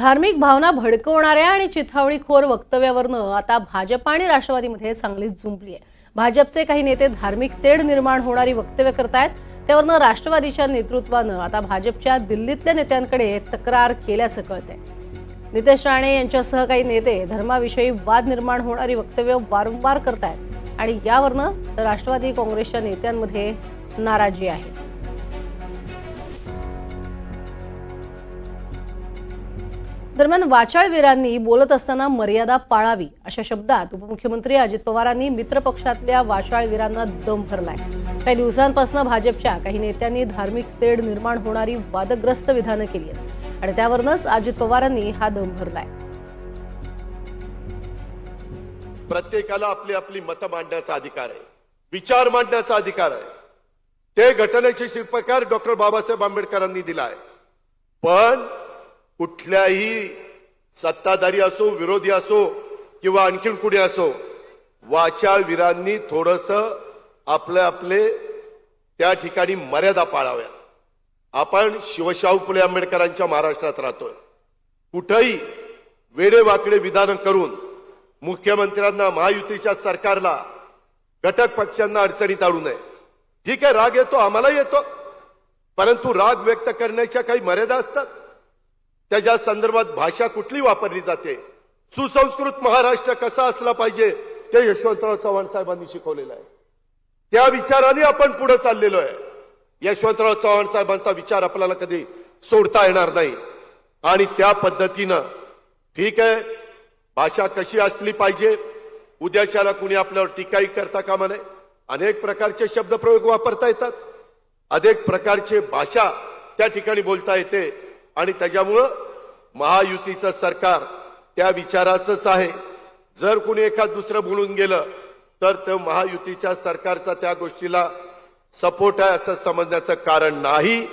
धार्मिक भावना भडकवणाऱ्या आणि चिथावणीखोर वक्तव्यावरनं आता भाजप आणि राष्ट्रवादीमध्ये चांगलीच जुंपली आहे. भाजपचे काही नेते धार्मिक तेढ निर्माण होणारी वक्तव्य करतायत. त्यावरनं राष्ट्रवादीच्या नेतृत्वानं आता भाजपच्या दिल्लीतल्या नेत्यांकडे तक्रार केल्याचं कळतंय. नितेश राणे यांच्यासह काही नेते धर्माविषयी वाद निर्माण होणारी वक्तव्य वारंवार करतायत आणि यावरनं राष्ट्रवादी काँग्रेसच्या नेत्यांमध्ये नाराजी आहे. दरम्यान वाचाळवीरांनी बोलत असताना मर्यादा पाळावी अशा शब्दात उपमुख्यमंत्री अजित पवारांनी मित्रपक्षातल्या वाचाळवीरांना दम भरलाय. काही दिवसांपासून भाजपच्या काही नेत्यांनी धार्मिक तेढ निर्माण होणारी वादग्रस्त विधानं केली आहेत आणि त्यावरूनच अजित पवारांनी हा दम भरलाय. प्रत्येकाला आपली आपली मतं मांडण्याचा अधिकार आहे. विचार मांडण्याचा अधिकार आहे. ते घटनेचे शिल्पकार डॉक्टर बाबासाहेब आंबेडकरांनी दिला आहे पण कुठल्याही सत्ताधारी असो विरोधी असो किंवा आणखीन कुणी असो वाचाळवीरांनी थोडस आपले आपले त्या ठिकाणी मर्यादा पाळाव्या आपण शिवशाहू फुले आंबेडकरांच्या महाराष्ट्रात राहतोय. कुठंही वेडेवाकडे विधानं करून मुख्यमंत्र्यांना महायुतीच्या सरकारला घटक पक्षांना अडचणीत आणू नये. ठीक आहे राग येतो आम्हाला येतो. परंतु राग व्यक्त करण्याच्या काही मर्यादा असतात. त्याच्या संदर्भात भाषा कुठली वापरली जाते सुसंस्कृत महाराष्ट्र कसा असला पाहिजे ते यशवंतराव चव्हाण साहेबांनी शिकवलेलं आहे. त्या विचाराने आपण पुढे चाललेलो आहे. यशवंतराव चव्हाण साहेबांचा विचार आपल्याला कधी सोडता येणार नाही. आणि त्या पद्धतीनं ठीक आहे भाषा कशी असली पाहिजे उद्याच्याला कुणी आपल्यावर टीकाही करता कामा नये. अनेक प्रकारचे शब्दप्रयोग वापरता येतात. अनेक प्रकारचे भाषा त्या ठिकाणी बोलता येते. आणि त्याच्यामुळं महायुतीचं सरकार त्या विचाराचंच आहे. जर कुणी एखाद दुसरं बोलून गेलं तर तो महायुतीच्या सरकारचा त्या गोष्टीला सपोर्ट आहे असं समजण्याचं कारण नाही.